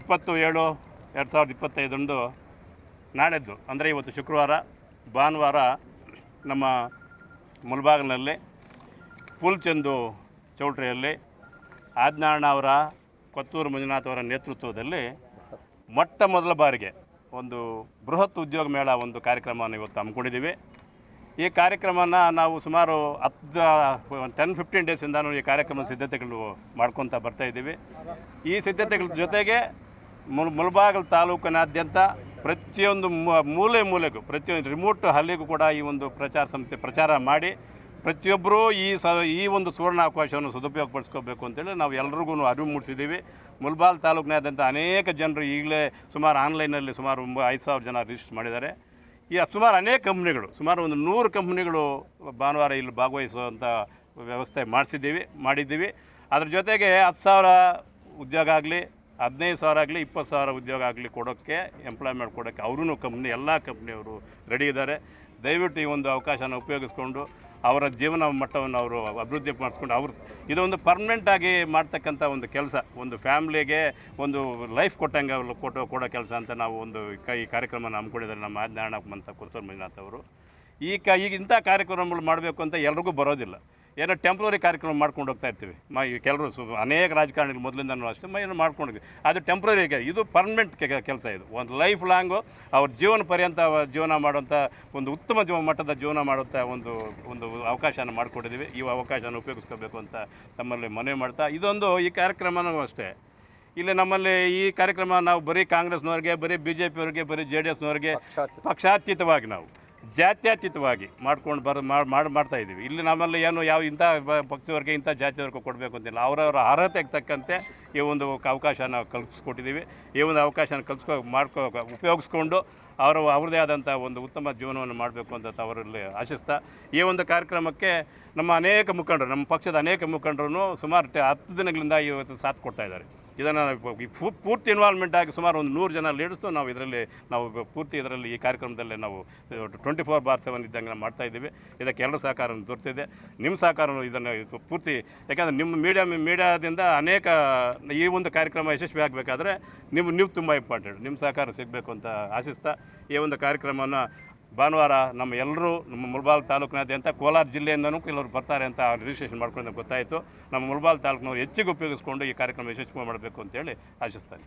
ಇಪ್ಪತ್ತು ಏಳು ಎರಡು ಸಾವಿರದ ಇಪ್ಪತ್ತೈದರಂದು ನಾಳೆದ್ದು. ಅಂದರೆ ಇವತ್ತು ಶುಕ್ರವಾರ, ಭಾನುವಾರ ನಮ್ಮ ಮುಲ್ಬಾಗ್ನಲ್ಲಿ, ಪುಲ್ಚಂದು ಚೌಟ್ರಿಯಲ್ಲಿ ಅವರ, ಕೊತ್ತೂರು ಮಂಜುನಾಥ್ ಅವರ ನೇತೃತ್ವದಲ್ಲಿ ಮೊಟ್ಟ ಮೊದಲ ಬಾರಿಗೆ ಒಂದು ಬೃಹತ್ ಉದ್ಯೋಗ ಮೇಳ ಒಂದು ಕಾರ್ಯಕ್ರಮವನ್ನು ಇವತ್ತು ಹಮ್ಮಿಕೊಂಡಿದ್ದೀವಿ. ಈ ಕಾರ್ಯಕ್ರಮನ ನಾವು ಸುಮಾರು ಹತ್ತು ಟೆನ್ ಫಿಫ್ಟೀನ್ ಡೇಸಿಂದ ಈ ಕಾರ್ಯಕ್ರಮದ ಸಿದ್ಧತೆಗಳು ಮಾಡ್ಕೊತಾ ಬರ್ತಾ ಇದ್ದೀವಿ. ಈ ಸಿದ್ಧತೆಗಳ ಜೊತೆಗೆ ಮುಲ್, ಮುಲ್ಬಾಗಲ್ ತಾಲೂಕಿನಾದ್ಯಂತ ಪ್ರತಿಯೊಂದು ಮೂಲೆ ಮೂಲೆಗೂ, ಪ್ರತಿಯೊಂದು ರಿಮೋಟ್ ಹಳ್ಳಿಗೂ ಕೂಡ ಈ ಒಂದು ಪ್ರಚಾರ ಸಂಸ್ಥೆ ಪ್ರಚಾರ ಮಾಡಿ ಪ್ರತಿಯೊಬ್ಬರೂ ಈ ಸ, ಈ ಒಂದು ಸುವರ್ಣ ಅವಕಾಶವನ್ನು ಸದುಪಯೋಗಪಡಿಸ್ಕೋಬೇಕು ಅಂತೇಳಿ ನಾವು ಎಲ್ರಿಗೂ ಅರಿವು ಮೂಡಿಸಿದ್ದೀವಿ. ಮುಲ್ಬಾಲ್ ತಾಲೂಕಿನಾದ್ಯಂತ ಅನೇಕ ಜನರು ಈಗಲೇ ಸುಮಾರು ಆನ್ಲೈನಲ್ಲಿ ಸುಮಾರು ಐದು ಸಾವಿರ ಜನ ರಿಜಿಸ್ಟರ್ ಮಾಡಿದ್ದಾರೆ. ಈ ಸುಮಾರು ಅನೇಕ ಕಂಪ್ನಿಗಳು, ಸುಮಾರು ಒಂದು ನೂರು ಕಂಪ್ನಿಗಳು ಭಾನುವಾರ ಇಲ್ಲಿ ಭಾಗವಹಿಸುವಂಥ ವ್ಯವಸ್ಥೆ ಮಾಡಿಸಿದ್ದೀವಿ, ಮಾಡಿದ್ದೀವಿ. ಅದ್ರ ಜೊತೆಗೆ ಹತ್ತು ಸಾವಿರ ಉದ್ಯೋಗ ಆಗಲಿ, ಹದಿನೈದು ಸಾವಿರ ಆಗಲಿ, ಇಪ್ಪತ್ತು ಸಾವಿರ ಉದ್ಯೋಗ ಆಗಲಿ ಕೊಡೋಕ್ಕೆ ಎಂಪ್ಲಾಯ್ಮೆಂಟ್ ಕೊಡೋಕ್ಕೆ ಅವರೂ ಕಂಪ್ನಿ, ಎಲ್ಲ ಕಂಪ್ನಿಯವರು ರೆಡಿ ಇದ್ದಾರೆ. ದಯವಿಟ್ಟು ಈ ಒಂದು ಅವಕಾಶನ ಉಪಯೋಗಿಸ್ಕೊಂಡು ಅವರ ಜೀವನ ಮಟ್ಟವನ್ನು ಅವರು ಅಭಿವೃದ್ಧಿ ಮಾಡಿಸ್ಕೊಂಡು ಅವರು ಇದೊಂದು ಪರ್ಮನೆಂಟಾಗಿ ಮಾಡ್ತಕ್ಕಂಥ ಒಂದು ಕೆಲಸ, ಒಂದು ಫ್ಯಾಮ್ಲಿಗೆ ಒಂದು ಲೈಫ್ ಕೊಟ್ಟಂಗೆ ಅವ್ರು ಕೊಟ್ಟೋ ಕೊಡೋ ಕೆಲಸ ಅಂತ ನಾವು ಒಂದು ಈ ಕಾರ್ಯಕ್ರಮನ ಹಮ್ಮಿಕೊಂಡಿದ್ದಾರೆ ನಮ್ಮ ಆಜ್ಞಾನಪ್ಪ ಅಂತ ಕುರ್ತೂರು ಮಂಜುನಾಥ್ ಅವರು. ಈ ಕ, ಈಗ ಇಂಥ ಕಾರ್ಯಕ್ರಮಗಳು ಮಾಡಬೇಕು ಅಂತ ಎಲ್ರಿಗೂ ಬರೋದಿಲ್ಲ. ಏನೋ ಟೆಂಪ್ರವರಿ ಕಾರ್ಯಕ್ರಮ ಮಾಡ್ಕೊಂಡು ಹೋಗ್ತಾ ಇರ್ತೀವಿ. ಮ ಈ ಕೆಲವರು ಸು ಅನೇಕ ರಾಜಕಾರಣಿಗಳು ಮೊದಲಿಂದನೂ ಅಷ್ಟೇ ಮ ಏನೋ ಮಾಡ್ಕೊಂಡಿದ್ವಿ. ಅದು ಟೆಂಪ್ರವರಿ ಇದು ಪರ್ಮನೆಂಟ್ ಕೆಲಸ ಇದು. ಒಂದು ಲೈಫ್ ಲಾಂಗು ಅವ್ರ ಜೀವನ ಪರ್ಯಂತ ಜೀವನ ಮಾಡುವಂಥ ಒಂದು ಉತ್ತಮ ಜೀವ ಮಟ್ಟದ ಜೀವನ ಮಾಡುವಂಥ ಒಂದು ಒಂದು ಅವಕಾಶನ ಮಾಡಿಕೊಟ್ಟಿದ್ದೀವಿ ಈ ಅವಕಾಶನ ಉಪಯೋಗಿಸ್ಕೋಬೇಕು ಅಂತ ತಮ್ಮಲ್ಲಿ ಮನವಿ ಮಾಡ್ತಾ ಇದೊಂದು ಈ ಕಾರ್ಯಕ್ರಮನೂ ಅಷ್ಟೇ. ಇಲ್ಲಿ ನಮ್ಮಲ್ಲಿ ಈ ಕಾರ್ಯಕ್ರಮ ನಾವು ಬರೀ ಕಾಂಗ್ರೆಸ್ನವ್ರಿಗೆ ಬರೀ ಬಿ ಜೆ ಪಿಯವ್ರಿಗೆ ಬರೀ ಜೆ ಡಿ ಎಸ್ನವ್ರಿಗೆ ಪಕ್ಷಾತೀತವಾಗಿ ನಾವು. ಜಾತ್ಯತೀತವಾಗಿ ಮಾಡ್ಕೊಂಡು ಬರ ಮಾಡಿ ಮಾಡಿ ಮಾಡ್ತಾ ಇದ್ದೀವಿ. ಇಲ್ಲಿ ನಮ್ಮಲ್ಲಿ ಏನು ಯಾವ ಇಂಥ ಪಕ್ಷದವ್ರಿಗೆ ಇಂಥ ಜಾತಿಯವ್ರಿಗೆ ಕೊಡಬೇಕು ಅಂತಿಲ್ಲ. ಅವರವರ ಅರ್ಹತೆಗೆ ತಕ್ಕಂತೆ ಈ ಒಂದು ಅವಕಾಶನ ಕಲ್ಪಿಸ್ಕೊಟ್ಟಿದ್ದೀವಿ. ಈ ಒಂದು ಅವಕಾಶನ ಕಲ್ಸ್ಕೊ ಮಾಡ್ಕೊ ಉಪಯೋಗಿಸ್ಕೊಂಡು ಅವರು ಅವ್ರದೇ ಆದಂಥ ಒಂದು ಉತ್ತಮ ಜೀವನವನ್ನು ಮಾಡಬೇಕು ಅಂತ ಅವರಲ್ಲಿ ಆಶಿಸ್ತಾ, ಈ ಒಂದು ಕಾರ್ಯಕ್ರಮಕ್ಕೆ ನಮ್ಮ ಅನೇಕ ಮುಖಂಡರು, ನಮ್ಮ ಪಕ್ಷದ ಅನೇಕ ಮುಖಂಡರು ಸುಮಾರು ಹತ್ತು ದಿನಗಳಿಂದ ಇವತ್ತು ಸಾಥ್ ಕೊಡ್ತಾ ಇದ್ದಾರೆ. ಇದನ್ನು ಪೂರ್ತಿ ಇನ್ವಾಲ್ವ್ಮೆಂಟ್ ಆಗಿ ಸುಮಾರು ಒಂದು ನೂರು ಜನ ಲೀಡರ್ಸು ನಾವು ಇದರಲ್ಲಿ, ನಾವು ಪೂರ್ತಿ ಇದರಲ್ಲಿ ಈ ಕಾರ್ಯಕ್ರಮದಲ್ಲಿ ನಾವು ಟ್ವೆಂಟಿ ಫೋರ್ ಬಾರ್ ಸೆವೆನ್ ಇದ್ದಂಗೆ ನಾವು ಮಾಡ್ತಾ ಇದ್ದೀವಿ. ಇದಕ್ಕೆ ಎರಡು ಸಹಕಾರ ದೊರೆತಿದೆ. ನಿಮ್ಮ ಸಹಕಾರ ಇದನ್ನು ಇದು ಪೂರ್ತಿ, ಯಾಕಂದರೆ ನಿಮ್ಮ ಮೀಡಿಯಾ ಮೀಡಿಯಾದಿಂದ ಅನೇಕ, ಈ ಒಂದು ಕಾರ್ಯಕ್ರಮ ಯಶಸ್ವಿ ಆಗಬೇಕಾದ್ರೆ ನಿಮ್ಮ ನೀವು ತುಂಬ ಇಂಪಾರ್ಟೆಂಟ್ ನಿಮ್ಮ ಸಹಕಾರ ಸಿಗಬೇಕು ಅಂತ ಆಶಿಸ್ತಾ ಈ ಒಂದು ಕಾರ್ಯಕ್ರಮವನ್ನು ಭಾನುವಾರ ನಮ್ಮ ಎಲ್ಲರೂ ನಮ್ಮ ಮುಲ್ಬಾಲ್ ತಾಲೂಕಿನಾದ್ಯಂತ ಕೋಲಾರ ಜಿಲ್ಲೆಯಿಂದನೂ ಕೆಲವರು ಬರ್ತಾರೆ ಅಂತ ರಿಜಿಸ್ಟ್ರೇಷನ್ ಮಾಡ್ಕೊಂಡು ಗೊತ್ತಾಯಿತು. ನಮ್ಮ ಮುಲ್ಬಾಲ್ ತಾಲೂಕಿನವರು ಹೆಚ್ಚಿಗೆ ಉಪಯೋಗಿಸ್ಕೊಂಡು ಈ ಕಾರ್ಯಕ್ರಮ ಯಶಸ್ವಿ ಮಾಡಬೇಕು ಅಂತೇಳಿ ಆಶಿಸ್ತಾನೆ